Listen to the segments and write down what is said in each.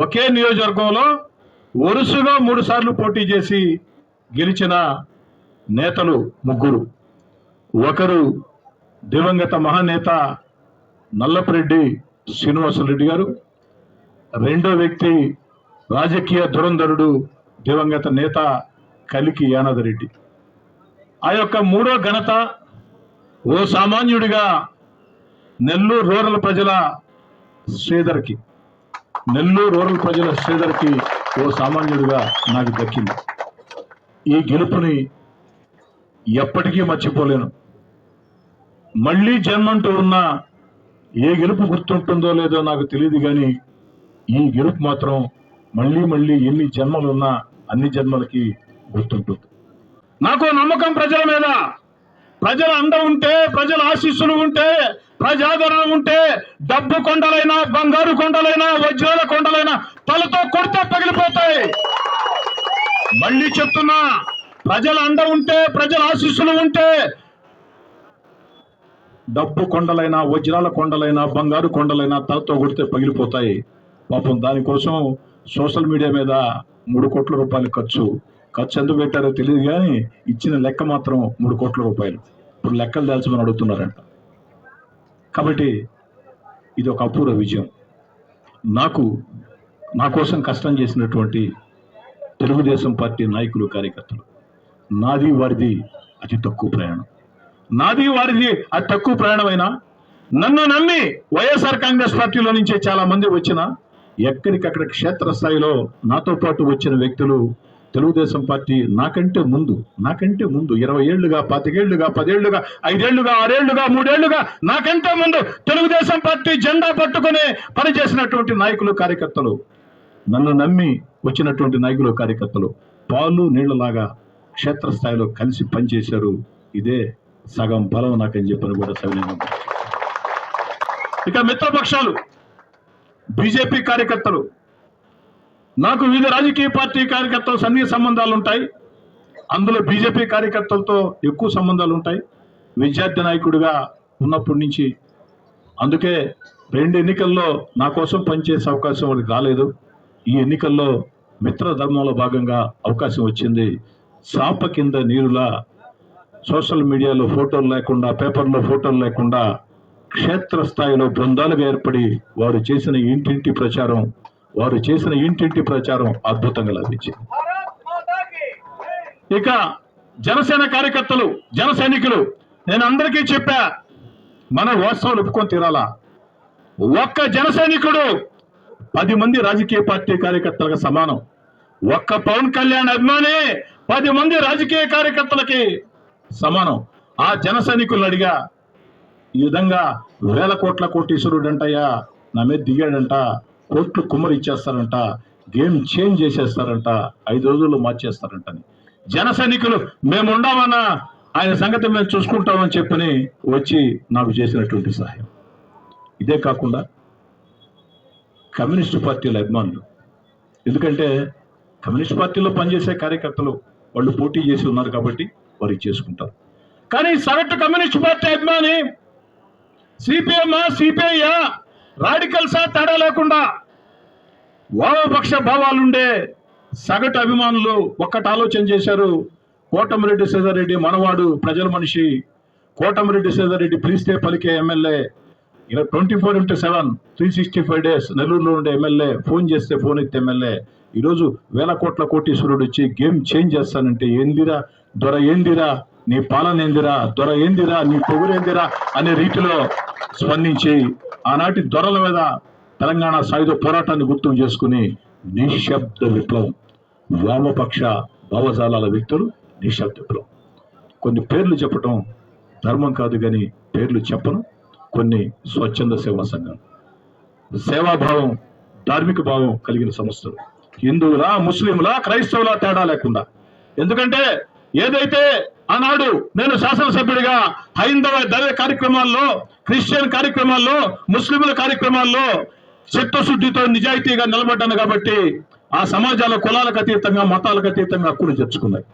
ఒకే నియోజకవర్గంలో వరుసగా మూడు సార్లు పోటీ చేసి గెలిచిన నేతలు ముగ్గురు. ఒకరు దివంగత మహానేత నల్లపరెడ్డి శ్రీనివాసరెడ్డి గారు. రెండో వ్యక్తి రాజకీయ దురంధరుడు దివంగత నేత కలికి యానదరెడ్డి. ఆ యొక్క మూడో ఘనత ఓ సామాన్యుడిగా నెల్లూరు రూరల్ ప్రజల శ్రీధర్కి. నెల్లూరు రూరల్ ప్రజల శ్రీధర్కి ఓ సామాన్యుడిగా నాకు దక్కింది. ఈ గెలుపుని ఎప్పటికీ మర్చిపోలేను. మళ్ళీ జన్మంటూ ఉన్న ఏ గెలుపు గుర్తుంటుందో లేదో నాకు తెలియదు కానీ ఈ గెలుపు మాత్రం మళ్ళీ మళ్ళీ ఎన్ని జన్మలున్నా అన్ని జన్మలకి గుర్తుంటుంది. నాకు నమ్మకం ప్రజల మీద. ప్రజల అండ ఉంటే ప్రజల ఆశీస్సులు ఉంటే ప్రజాదరణ ఉంటే డబ్బు కొండలైనా బంగారు కొండలైనా వజ్రాల కొండలైనా తలతో కొడితే పగిలిపోతాయి. మళ్ళీ చెప్తున్నా ప్రజల అండ ఉంటే ప్రజల ఆశీస్సులు ఉంటే డబ్బు కొండలైనా వజ్రాల కొండలైనా బంగారు కొండలైనా తలతో కొడితే పగిలిపోతాయి. పాపం దానికోసం సోషల్ మీడియా మీద మూడు కోట్ల రూపాయలు ఖర్చు. ఖర్చు ఎందుకు పెట్టారో తెలియదు కానీ ఇచ్చిన లెక్క మాత్రం మూడు కోట్ల రూపాయలు. ఇప్పుడు లెక్కలు దాల్చమని అడుగుతున్నారంట. కాబట్టి ఇది ఒక అపూర్వ విజయం. నాకు నా కోసం కష్టం చేసినటువంటి తెలుగుదేశం పార్టీ నాయకులు కార్యకర్తలు నాది వారిది అతి తక్కువ ప్రయాణం. నాది వారిది అతి తక్కువ ప్రయాణమైనా నన్ను నమ్మి వైఎస్ఆర్ కాంగ్రెస్ పార్టీలో నుంచే చాలా మంది వచ్చిన ఎక్కడికక్కడ క్షేత్రస్థాయిలో నాతో పాటు వచ్చిన వ్యక్తులు తెలుగుదేశం పార్టీ నాకంటే ముందు నాకంటే ముందు ఇరవై ఏళ్ళుగా పాతికేళ్ళుగా పదేళ్ళుగా ఐదేళ్ళుగా ఆరేళ్ళుగా మూడేళ్ళుగా నాకంటే ముందు తెలుగుదేశం పార్టీ జెండా పట్టుకుని పనిచేసినటువంటి నాయకులు కార్యకర్తలు. నన్ను నమ్మి వచ్చినటువంటి నాయకులు కార్యకర్తలు పాలు నీళ్ళలాగా క్షేత్రస్థాయిలో కలిసి పనిచేశారు. ఇదే సగం బలం నాకని చెప్పని కూడా సవినీయంగా ఇక మిత్రపక్షాలు బీజేపీ కార్యకర్తలు నాకు వివిధ రాజకీయ పార్టీ కార్యకర్తలు సన్నిహిత సంబంధాలు ఉంటాయి. అందులో బీజేపీ కార్యకర్తలతో ఎక్కువ సంబంధాలు ఉంటాయి. విద్యార్థి నాయకుడిగా ఉన్నప్పటి నుంచి అందుకే రెండు ఎన్నికల్లో నా కోసం పనిచేసే అవకాశం వాళ్ళకి రాలేదు. ఈ ఎన్నికల్లో మిత్ర ధర్మంలో భాగంగా అవకాశం వచ్చింది. చాప కింద నీరులా సోషల్ మీడియాలో ఫోటోలు లేకుండా పేపర్లో ఫోటోలు లేకుండా క్షేత్రస్థాయిలో బృందాలుగా ఏర్పడి వారు చేసిన ఇంటింటి ప్రచారం వారు చేసిన ఇంటింటి ప్రచారం అద్భుతంగా లభించింది. ఇక జనసేన కార్యకర్తలు జన సైనికులు నేను అందరికీ చెప్పా మన వాస్తవాలు ఒప్పుకొని తీరాలా? ఒక్క జన సైనికుడు పది మంది రాజకీయ పార్టీ కార్యకర్తలకు సమానం. ఒక్క పవన్ కళ్యాణ్ అభిమాని పది మంది రాజకీయ కార్యకర్తలకి సమానం. ఆ జన సైనికులను అడిగా ఈ విధంగా వేల కోట్ల కోటీశ్వరుడు అంటయ్యా నా మీద దిగాడంట. కోట్లు కుమ్మరి ఇచ్చేస్తారంట గేమ్ చేంజ్ చేసేస్తారంట ఐదు రోజుల్లో మార్చేస్తారంటని. జన సైనికులు మేముండమన్నా ఆయన సంగతి మేము చూసుకుంటామని చెప్పని వచ్చి నాకు చేసినటువంటి సహాయం. ఇదే కాకుండా కమ్యూనిస్ట్ పార్టీల అభిమానులు. ఎందుకంటే కమ్యూనిస్ట్ పార్టీలో పనిచేసే కార్యకర్తలు వాళ్ళు పోటీ చేసి ఉన్నారు కాబట్టి వారు చేసుకుంటారు. కానీ సగటు కమ్యూనిస్ట్ పార్టీ అభిమాని సిపిఎం సిపిఐ రాడికల్సా తేడా లేకుండా వామపక్ష భావాలుండే సగటు అభిమానులు ఒక్కటి ఆలోచన చేశారు. కోటమిరెడ్డి సీతారెడ్డి మనవాడు ప్రజల మనిషి. కోటమిరెడ్డి సీతారెడ్డి పిలిస్తే పలికే ఎమ్మెల్యే. ఇలా twenty four into seven three sixty five days నెల్లూరులో ఉండే ఎమ్మెల్యే ఫోన్ చేస్తే ఫోన్ ఎత్తే ఎమ్మెల్యే. ఈరోజు వేల కోట్ల కోటీశ్వరుడు వచ్చి గేమ్ చేంజ్ చేస్తానంటే ఏందిరా? దొర ఏందిరా? నీ పాలన ఏందిరా? దొర ఏందిరా? నీ పొగురేందిరా? అనే రీతిలో స్పందించి ఆనాటి దొరల మీద తెలంగాణ సాయుధ పోరాటాన్ని గుర్తు చేసుకుని నిశ్శబ్ద విప్లవం. వామపక్ష భావజాలాల వ్యక్తులు నిశ్శబ్ద విప్లవం. కొన్ని పేర్లు చెప్పటం ధర్మం కాదు కానీ పేర్లు చెప్పను. కొన్ని స్వచ్ఛంద సేవా సంఘాలు సేవాభావం ధార్మిక భావం కలిగిన సంస్థలు. హిందువులా ముస్లింలా క్రైస్తవులా తేడా లేకుండా. ఎందుకంటే ఏదైతే ఆనాడు నేను శాసనసభ్యుడిగా హైందవ దైవ కార్యక్రమాల్లో క్రిస్టియన్ కార్యక్రమాల్లో ముస్లింల కార్యక్రమాల్లో చిత్తశుద్ధితో నిజాయితీగా నిలబడ్డాను కాబట్టి ఆ సమాజాల కులాలకు అతీతంగా మతాలకు అతీతంగా హక్కులు తెచ్చుకున్నాయి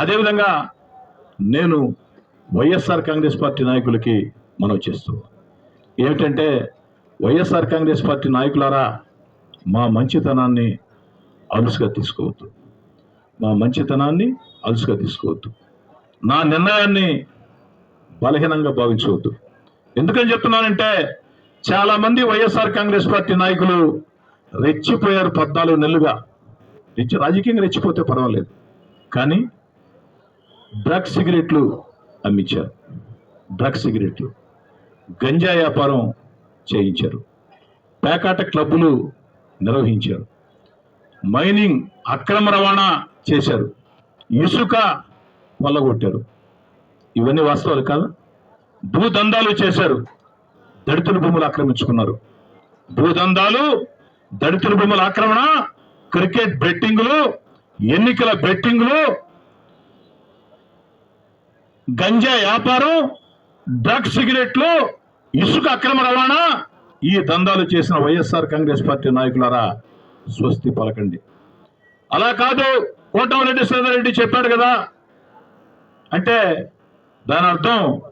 అదేవిధంగా నేను వైఎస్ఆర్ కాంగ్రెస్ పార్టీ నాయకులకి మనం చేస్తున్నాం ఏమిటంటే వైఎస్ఆర్ కాంగ్రెస్ పార్టీ నాయకులారా మా మంచితనాన్ని అలుసుగా తీసుకోవద్దు. మా మంచితనాన్ని అలుసుగా తీసుకోవద్దు. నా నిర్ణయాన్ని బలహీనంగా భావించవద్దు. ఎందుకని చెప్తున్నానంటే చాలా మంది వైఎస్ఆర్ కాంగ్రెస్ పార్టీ నాయకులు రెచ్చిపోయారు పద్నాలుగు నెలలుగా. రెచ్చి రాజకీయంగా రెచ్చిపోతే పర్వాలేదు. కానీ డ్రగ్ సిగరెట్లు అమ్మించారు. డ్రగ్ సిగరెట్లు. గంజా వ్యాపారం చేయించారు. పేకాట క్లబ్బులు నిర్వహించారు. మైనింగ్ అక్రమ రవాణా చేశారు. ఇసుక వల్లగొట్టారు. ఇవన్నీ వాస్తవాలు కాదు? భూదందాలు చేశారు. దళితుల భూములు ఆక్రమించుకున్నారు. భూదందాలు దళితుల భూముల ఆక్రమణ క్రికెట్ బెట్టింగులు ఎన్నికల బెట్టింగ్లు గంజా వ్యాపారం డ్రగ్ సిగరెట్లు ఇసుక అక్రమ రవాణా ఈ దందాలు చేసిన వైఎస్ఆర్ కాంగ్రెస్ పార్టీ నాయకులారా స్వస్తి పలకండి. అలా కాదు కోటమిరెడ్డి శ్రీధర్ చెప్పాడు కదా అంటే దాని అర్థం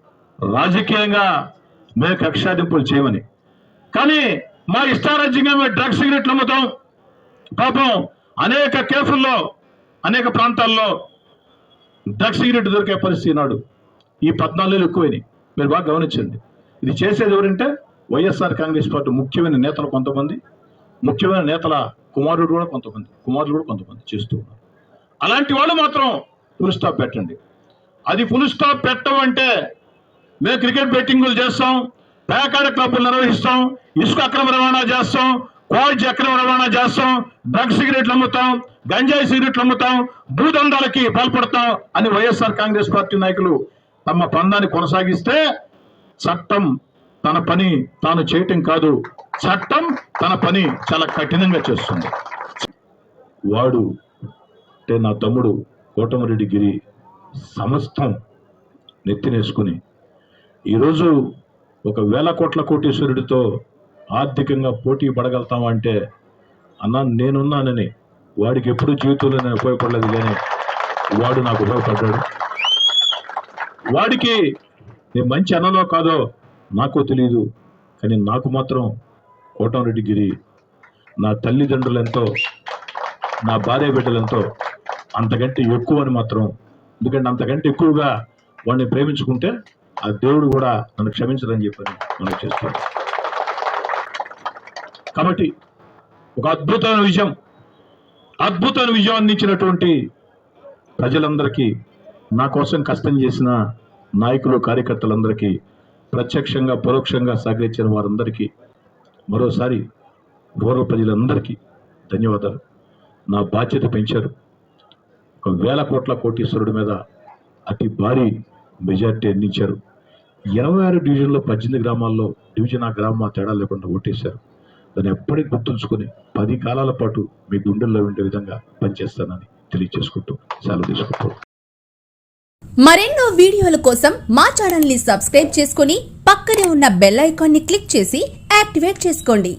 రాజకీయంగా మేము కక్షాదింపులు చేయమని. కానీ మా ఇష్టారాజ్యంగా మేము డ్రగ్స్ సిగరెట్లు అమ్ముతాం. పాపం అనేక కేసుల్లో అనేక ప్రాంతాల్లో డ్రగ్స్ సిగరెట్ దొరికే పరిస్థితి నాడు ఈ పద్నాలుగు ఎక్కువైనాయి. మీరు బాగా గమనించండి. ఇది చేసేది ఎవరంటే వైఎస్ఆర్ కాంగ్రెస్ పార్టీ ముఖ్యమైన నేతలు కొంతమంది ముఖ్యమైన నేతల కుమారుడు కూడా కొంతమంది కుమారులు కూడా కొంతమంది చేస్తూ ఉన్నారు. అలాంటి వాళ్ళు మాత్రం ఫుల్ స్టాప్ పెట్టండి. అది ఫుల్ స్టాప్ పెట్టమంటే మేము క్రికెట్ బెట్టింగులు చేస్తాం పేకాడ క్లబ్లు నిర్వహిస్తాం ఇసుక అక్రమ రవాణా చేస్తాం క్వాడ్జ్ అక్రమ రవాణా చేస్తాం డ్రగ్ సిగరెట్లు అమ్ముతాం గంజాయి సిగరెట్లు అమ్ముతాం భూదండాలకి పాల్పడతాం అని వైఎస్ఆర్ కాంగ్రెస్ పార్టీ నాయకులు తమ పందాన్ని కొనసాగిస్తే చట్టం తన పని తాను చేయటం కాదు చట్టం తన పని చాలా కఠినంగా చేస్తుంది. వాడు అంటే నా తమ్ముడు కోటమరెడ్డి గిరి సమస్తం నెత్తినేసుకుని ఈరోజు ఒక వేల కోట్ల కోటీశ్వరుడితో ఆర్థికంగా పోటీ పడగలుగుతామంటే అన్న నేనున్నానని వాడికి ఎప్పుడు జీవితంలో నేను ఉపయోగపడలేదు కానీ వాడు నాకు ఉపయోగపడ్డాడు. వాడికి నేను మంచి అన్నలో కాదో నాకు తెలియదు కానీ నాకు మాత్రం కోటమిరెడ్డి గిరి నా తల్లిదండ్రులెంతో నా భార్య బిడ్డలెంతో అంతకంటే ఎక్కువ అని మాత్రం ఎందుకంటే అంతకంటే ఎక్కువగా వాడిని ప్రేమించుకుంటే ఆ దేవుడు కూడా నన్ను క్షమించదని చెప్పని మనం చేస్తాం కాబట్టి ఒక అద్భుతమైన విజయం అద్భుతమైన విజయం అందించినటువంటి ప్రజలందరికీ నా కోసం కష్టం చేసిన నాయకులు కార్యకర్తలందరికీ ప్రత్యక్షంగా పరోక్షంగా సహకరించిన వారందరికీ మరోసారి రూరల్ ప్రజలందరికీ ధన్యవాదాలు. నా బాధ్యత పెంచారు. ఒక వేల కోట్ల కోటీశ్వరుడి మీద అతి భారీ మెజార్టీ అందించారు. ఇరవై ఆరు డివిజన్లో పద్దెనిమిది గ్రామాల్లో డివిజన్ ఆ గ్రామం ఆ తేడా లేకుండా ఓటేశారు. దాన్ని ఎప్పటికీ గుర్తుంచుకొని పది కాలాల పాటు మీ గుండెల్లో ఉండే విధంగా పనిచేస్తానని తెలియజేసుకుంటూ సెలవు తీసుకుంటూ మరెన్నో వీడియోల కోసం మా ఛానల్ని సబ్స్క్రైబ్ చేసుకుని పక్కనే ఉన్న బెల్ ఐకాన్ని క్లిక్ చేసి యాక్టివేట్ చేసుకోండి.